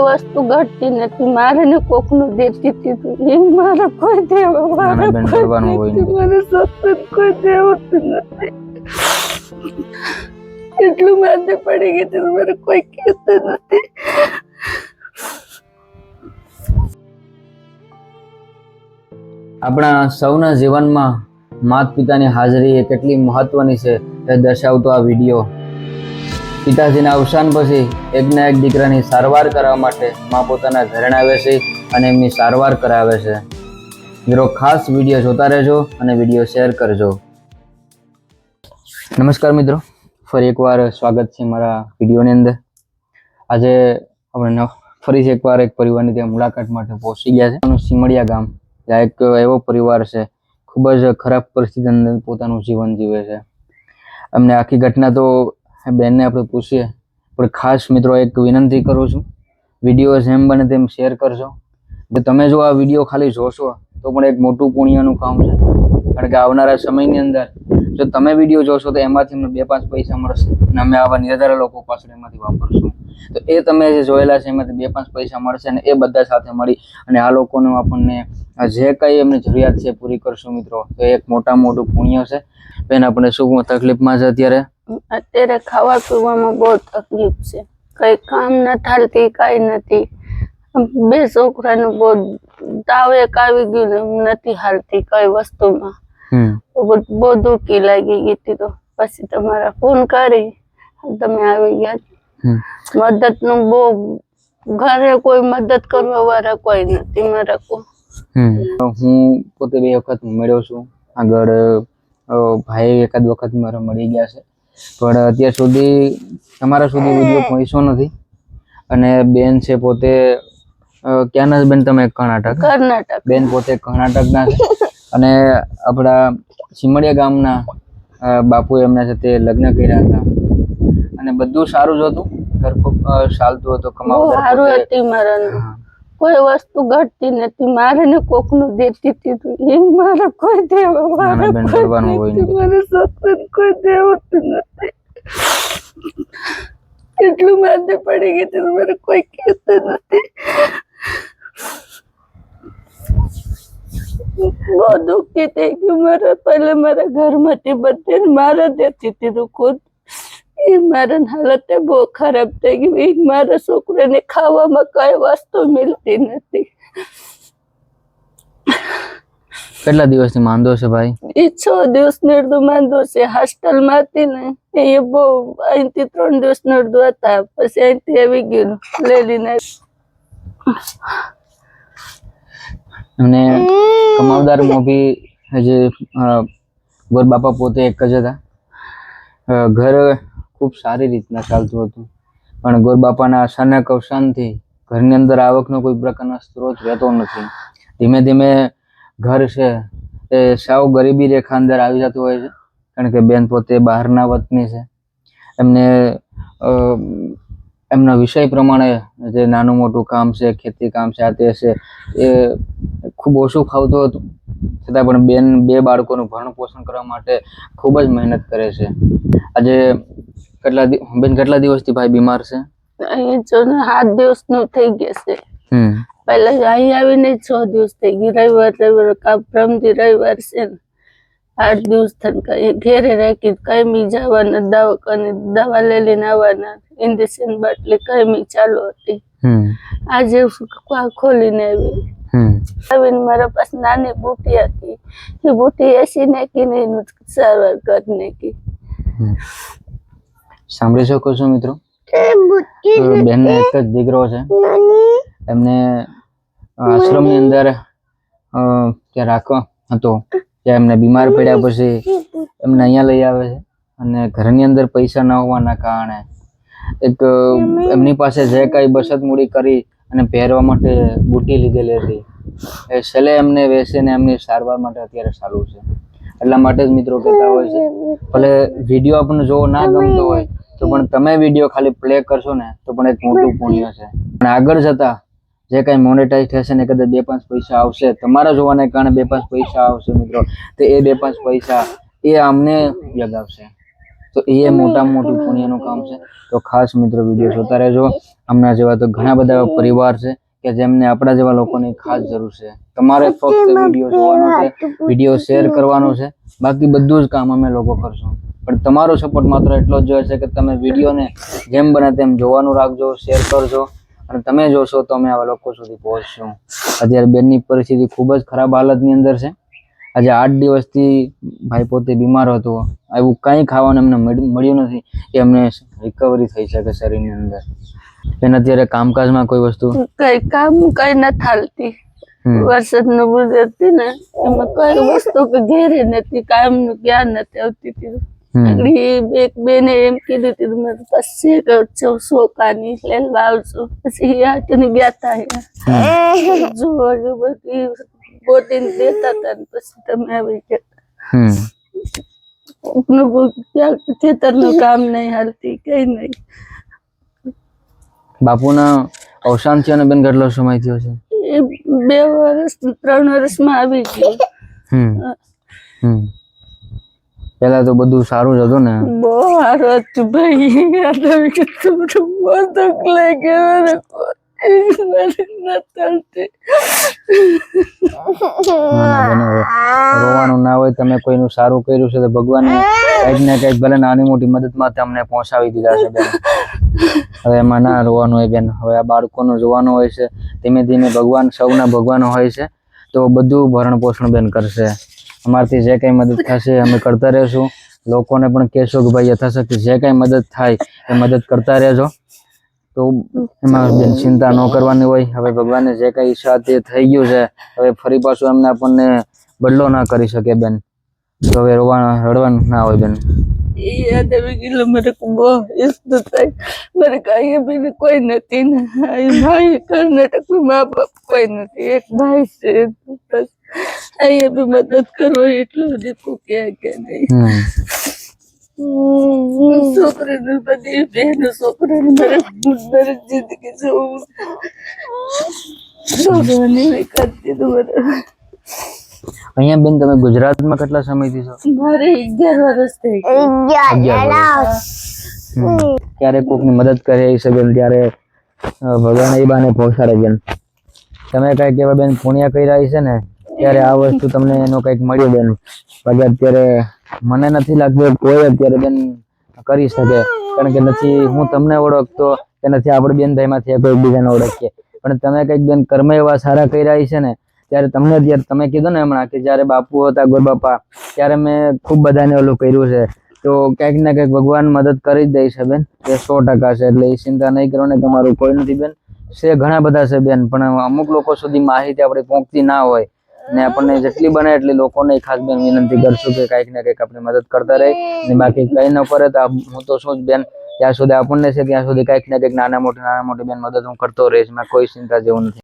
કોઈ વસ્તુ ઘટતી નથી. મારે ને કોકનું દેતી હતી એ મારે કોઈ દેવ મારે કોઈ મારે સતત કોઈ દેવતું નથી. એટલું માથે પડી ગઈ છે મારે કોઈ કહેતું નથી. આપણા સૌના જીવનમાં માતા પિતાની હાજરી એ કેટલી મહત્વની છે એ દર્શાવતો આ વીડિયો. પિતાજીના અવસાન પછી એકના એક દીકરાની સારવાર કરવા માટે મા પોતાના ઘરે આવે છે અને એમની સારવાર કરાવે છે. મિત્રો, ખાસ વીડિયો જોતા રહેજો અને વીડિયો શેર કરજો. નમસ્કાર મિત્રો, ફરી એકવાર સ્વાગત છે મારા વિડીયોની અંદર. આજે આપણે ફરી એકવાર એક પરિવારની ત્યાં મુલાકાત માટે પહોંચી ગયા છે. સિમડિયા ગામ, ત્યાં એક એવો પરિવાર છે, ખૂબ જ ખરાબ પરિસ્થિતિ અંદર પોતાનું જીવન જીવે છે. અમને આખી ઘટના તો બેનને આપણે પૂછીએ. પણ ખાસ મિત્રો એક વિનંતી કરું છું. વીડિયો જેમ બને તેમ શેર કરજો. તમે જો આ વીડિયો ખાલી જોશો, તો પણ એક મોટું પુણ્યનું કામ છે. કારણ કે આવનારા સમયની અંદર, જો તમે વીડિયો જોશો, તો એમાંથી અમને બે પાંચ પૈસા મળશે. અને અમે આવા નિરાધારા લોકો પાછળ એમાંથી વાપરશું. તો એ તમે જે જોયેલા છે, એમાંથી બે પાંચ પૈસા મળશે અને એ બધા સાથે મળી અને આ લોકોનું આપણને જે કંઈ એમની જરૂરિયાત છે પૂરી કરશું મિત્રો. તો એ એક મોટા મોટું પુણ્ય છે. બેન, આપણે શું તકલીફમાં છે અત્યારે? અત્યારે ખાવા પીવામાં બહુ તકલીફ છે. કઈ કામ ન થાલતી કઈ નથી. બે છોકરાનું બહુ તાવ એક આવી ગયું નથી હાલતી કઈ વસ્તુમાં. હમ. તો બહુ દુઃખી લાગી ગઈ હતી તો. પછી તમારા ફોન કરી તમે આવી ગયા. મદદનું બહુ ઘરે કોઈ મદદ કરવા વાળા કોઈ નથી મારા કો હું પોતે બે વખત મળ્યો છું. આગળ ભાઈ એકાદ વખત મારા મળી ગયા છે. પણ અત્યાર સુધી તમારા સુધી વીડિયો પહોંચ્યો નથી. અને બેન છે પોતે ક્યાંના બેન તમે? કર્ણાટક? કર્ણાટક. બેન પોતે કર્ણાટકના છે. અને આપણા સિમડિયા ગામના બાપુ એમના સાથે લગ્ન કર્યા હતા. અને બધું સારું જ હતું. ઘર ખૂબ ચાલતું હતું કમાવું સારું હતી મારાનું. હા. કોઈ વસ્તુ ઘટતી નથી. મારે ને કોકનું દેતી હતી એમ મારે કોઈ દેવ ના, મારે. મારે સત્સંગ કોઈ દેવતું નથી. એટલું માથે પડી ગઈ તું મારે કોઈ કહેતું નથી. બહુ દુઃખી થઈ ગયું. મારા પહેલા મારા ઘરમાંથી બધે મારે દેતી હતી ખુદ એ મારી હાલત બહુ ખરાબ થઈ ગઈ મારા છોકરાને ખાવામાં કઈ વસ્તુ મળતી નથી. કેટલા દિવસથી માંદો છે ભાઈ? એ છ દિવસ અડધું માંદો છે. હોસ્ટેલમાં હતી ને એ બહુ અહીંથી ત્રણ દિવસ અડધું હતા. પછી અહીંથી આવી ગયું લઈ અને કમાવદાર મોભી જે ગોર બાપા પોતે એક જ હતા. ઘર ખૂબ સારી રીતના ચાલતું હતું. પણ ગોર બાપાના અચાનક અવસાનથી ઘરની અંદર આવકનો કોઈ પ્રકારનો સ્ત્રોત રહેતો નથી. ધીમે ધીમે ઘર છે એ સાવ ગરીબી રેખા અંદર આવી જતું હોય છે. કારણ કે બેન પોતે બહારના વતની છે. એમને એમના વિષય પ્રમાણે જે નાનું મોટું કામ છે, ખેતી કામ છે, આ તે છે, એ ખૂબ ઓછું ખાવતું હતું. છતાં પણ બેન બે બાળકોનું ભરણ પોષણ કરવા માટે ખૂબ જ મહેનત કરે છે. આજે કેટલા બેન કેટલા દિવસથી ભાઈ બીમાર છે? અહીં જો ને સાત દિવસનું થઈ ગયા છે. પહેલા અહીં આવીને છ દિવસ થઈ ગયું. રવિવાર રવિવાર કામ પ્રમથી રવિવાર છે ને. આઠ દિવસ થઈને કઈ ઘેરે રાખી કઈ મી જવાના દવાખાને દવા લઈ લઈને આવવાના. ઇન્જેક્શન બાટલી કઈ મી ચાલુ હતી. આજે ખોલીને આવી. આવીને મારા પાસે નાની બુટી હતી. એ બુટી એસી નાખીને એનું સારવાર કરી નાખી. સાંભળી શકો છો મિત્રો? બેનને એક જ દીકરો છે. એમને આશ્રમની અંદર ત્યાં રાખવા હતો. ત્યાં એમને બીમાર પડ્યા પછી એમને અહીંયા લઈ આવે છે. અને ઘરની અંદર પૈસા ન હોવાના કારણે એક એમની પાસે જે કાંઈ બચત મૂડી કરી અને પહેરવા માટે બુટી લીધેલી હતી. એ છેલ્લે એમને વેસીને એમની સારવાર માટે અત્યારે સારું છે. એટલા માટે જ મિત્રો કહેતા હોય છે. ભલે વીડિયો આપણને જોવો ના ગમતો હોય તો પણ તમે વીડિયો ખાલી પ્લે કરશો ને, તો પણ એક મોટું પુણ્ય છે. અને આગળ જતા જે કાંઈ મોનેટાઈઝ થશે ને કદાચ બે પાંચ પૈસા આવશે. તમારા જોવાને કારણે બે પાંચ પૈસા આવશે મિત્રો. તો એ બે પાંચ પૈસા એ અમને લગાવશે તો એ મોટામાં મોટું પુણ્યનું કામ છે. તો ખાસ મિત્રો વીડિયો જોતા રહેજો. હમણાં જેવા તો ઘણા બધા એવા પરિવાર છે કે જેમને આપણા જેવા લોકોની ખાસ જરૂર છે. તમારે ફક્ત વીડિયો જોવાનો છે વીડિયો શેર કરવાનો છે. બાકી બધું જ કામ અમે લોકો કરશું. પણ તમારો સપોર્ટ માત્ર એટલો જ જોઈએ છે કે તમે વિડીયોને જેમ બને તેમ જોવાનું રાખજો શેર કરજો. અને તમે જોશો તો અમે આવા લોકો સુધી પહોંચશું. અત્યારે બેનની પરિસ્થિતિ ખૂબ જ ખરાબ હાલતની અંદર છે. આજે આઠ દિવસથી ભાઈ પોતે બીમાર હતો. એવું કંઈ ખાવાનું એમને મળ્યું નથી. કે એમને રિકવરી થઈ શકે શરીરની અંદર. એને અત્યારે કામકાજમાં કોઈ વસ્તુ? કઈ કામ કઈ ન થાલતી. વરસાદનું બુજ હતી ને એમાં કઈ વસ્તુ કે ઘેરે નથી કામનું જ્ઞાન નથી આવતી. એક બેને એમ કીધું હતું મેં પછી કરજો સોકાની લેવા લાવજો પછી આટને ગયા હતા અહીંયા. જોવા જો બધી ગોતીને દેતા હતા ને પછી તમે આવી ગયા. ખેતરનું કામ નહીં હાલતી કઈ નહીં. બાપુના અવસાન થયો ને બેન કેટલો સમય થયો છે? બે વર્ષ ત્રણ વર્ષમાં આવી ગયો. હમ. હમ. પેલા તો બધું સારું જ હતું ને. બહુ સારું હતું ભાઈ. આ તો કેટલું બધું બહુ દુઃખ લાગે રોવાનું ના હોય તમે કોઈનું સારું કર્યું છે તો ભગવાને કંઈક ને કંઈક ભલે નાની મોટી મદદમાં તમને પહોંચાડી દીધા છે બેન. હવે એમાં ના રોવાનું હોય બેન. હવે આ બાળકોનું જોવાનું હોય છે. ધીમે ધીમે ભગવાન સૌના ભગવાન હોય છે. તો બધું ભરણ પોષણ બેન કરશે. અમારથી જે કંઈ મદદ થશે અમે કરતા રહેશું. લોકોને પણ કહેશો કે ભાઈ યથાશક્તિ જે કંઈ મદદ થાય એ મદદ કરતા રહેજો. તો એમાં બેન ચિંતા ન કરવાની હોય. હવે ભગવાને જે કંઈ ઈચ્છા તે થઈ ગયું છે. હવે ફરી પાછું એમને આપણને બદલો ના કરી શકે બેન. તો હવે રોવા રડવાનું ના હોય બેન. યાદ આવી ગયેલું મારે બહુ થાય. મારે કઈ બી કોઈ નથી ને. ભાઈ કર્ણાટકમાં મા બાપ કોઈ નથી. એક ભાઈ છે. બસ. અહીંયા બી મદદ કરો એટલું જ કે કે નહીં હમ છોકરીને બધી બેન છોકરાને મારે મારે જિંદગી જોવું છોકરાને મેં કરી દીધું મારે અહીંયા બેન તમે ગુજરાતમાં કેટલા સમયથી છો મારે અગિયાર વર્ષ થઈ ગયા અગિયાર વર્ષ. હમ. ક્યારેક કોકની મદદ કરે છે બેન ત્યારે અ, ભગવાન એ બાને પહોંચાડે બેન તમે કંઈક એવા બેન પુણ્ય કર્યા છે ને ત્યારે આ વસ્તુ તમને એનો કંઈક મળ્યું બેન. બાકી અત્યારે મને નથી લાગતું કોઈ અત્યારે બેન કરી શકે. કારણ કે નથી, હું તમને ઓળખતો કે નથી, આપણે બેન ભાઈમાંથી કોઈ બીજાને ઓળખીએ. પણ તમે કંઈક બેન કર્મ એવા સારા કર્યા છે ને, ત્યારે તમને ત્યારે તમે કીધું ને હમણાં કે જ્યારે બાપુ હતા, ગોરબાપા, ત્યારે મેં ખૂબ બધાને ઓલું કર્યું છે. તો ક્યાંક ને કંઈક ભગવાન મદદ કરી જ દે છે બેન. એ સો ટકા છે, એટલે એ ચિંતા નહીં કરો ને, તમારું કોઈ નથી બેન. છે ઘણા બધા છે બેન, પણ અમુક લોકો સુધી માહિતી આપણે પહોંચતી ના હોય. ને આપણને જેટલી બને એટલી લોકોને ખાસ બેન વિનંતી કરશું કે કંઈક ને કંઈક આપણે મદદ કરતા રહે. ને બાકી કંઈ ન કરે તો હું તો શું જ બેન, જ્યાં સુધી આપણને છે ત્યાં સુધી કંઈક ને કંઈક નાના મોટી નાના મોટી બેન મદદ હું કરતો રહીશ મેં કોઈ ચિંતા જેવું નથી.